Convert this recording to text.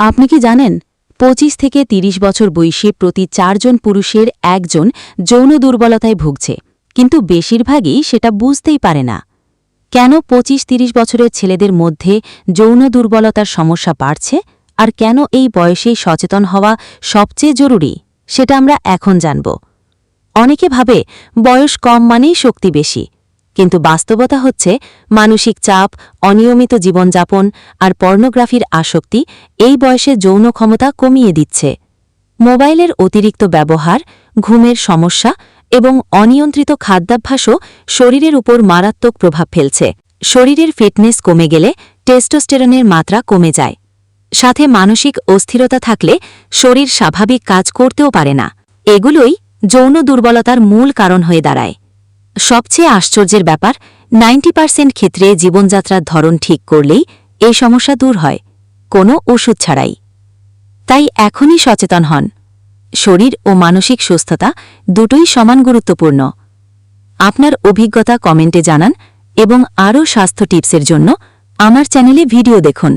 আপনি কি জানেন, পঁচিশ থেকে ৩০ বছর বয়সে প্রতি চারজন পুরুষের একজন যৌন দুর্বলতায় ভুগছে, কিন্তু বেশিরভাগই সেটা বুঝতেই পারে না। কেন পঁচিশ ৩০ বছরের ছেলেদের মধ্যে যৌন দুর্বলতার সমস্যা বাড়ছে, আর কেন এই বয়সেই সচেতন হওয়া সবচেয়ে জরুরি, সেটা আমরা এখন জানব। অনেকে ভাবে বয়স কম মানেই শক্তি বেশি কিন্তু বাস্তবতা হচ্ছে, মানসিক চাপ, অনিয়মিত জীবনযাপন আর পর্নোগ্রাফির আসক্তি এই বয়সে যৌন ক্ষমতা কমিয়ে দিচ্ছে। মোবাইলের অতিরিক্ত ব্যবহার, ঘুমের সমস্যা এবং অনিয়ন্ত্রিত খাদ্যাভ্যাসও শরীরের উপর মারাত্মক প্রভাব ফেলছে। শরীরের ফিটনেস কমে গেলে টেস্টোস্টেরনের মাত্রা কমে যায়। সাথে মানসিক অস্থিরতা থাকলে শরীর স্বাভাবিক কাজ করতেও পারে না। এগুলোই যৌন দুর্বলতার মূল কারণ হয়ে দাঁড়ায়। সবচেয়ে আশ্চর্যের ব্যাপার, নাইনটি পার্সেন্ট ক্ষেত্রে জীবনযাত্রার ধরন ঠিক করলেই এই সমস্যা দূর হয়, কোনো ওষুধ ছাড়াই। তাই এখনই সচেতন হন। শরীর ও মানসিক সুস্থতা দুটোই সমান গুরুত্বপূর্ণ। আপনার অভিজ্ঞতা কমেন্টে জানান এবং আরও স্বাস্থ্য টিপসের জন্য আমার চ্যানেলে ভিডিও দেখুন।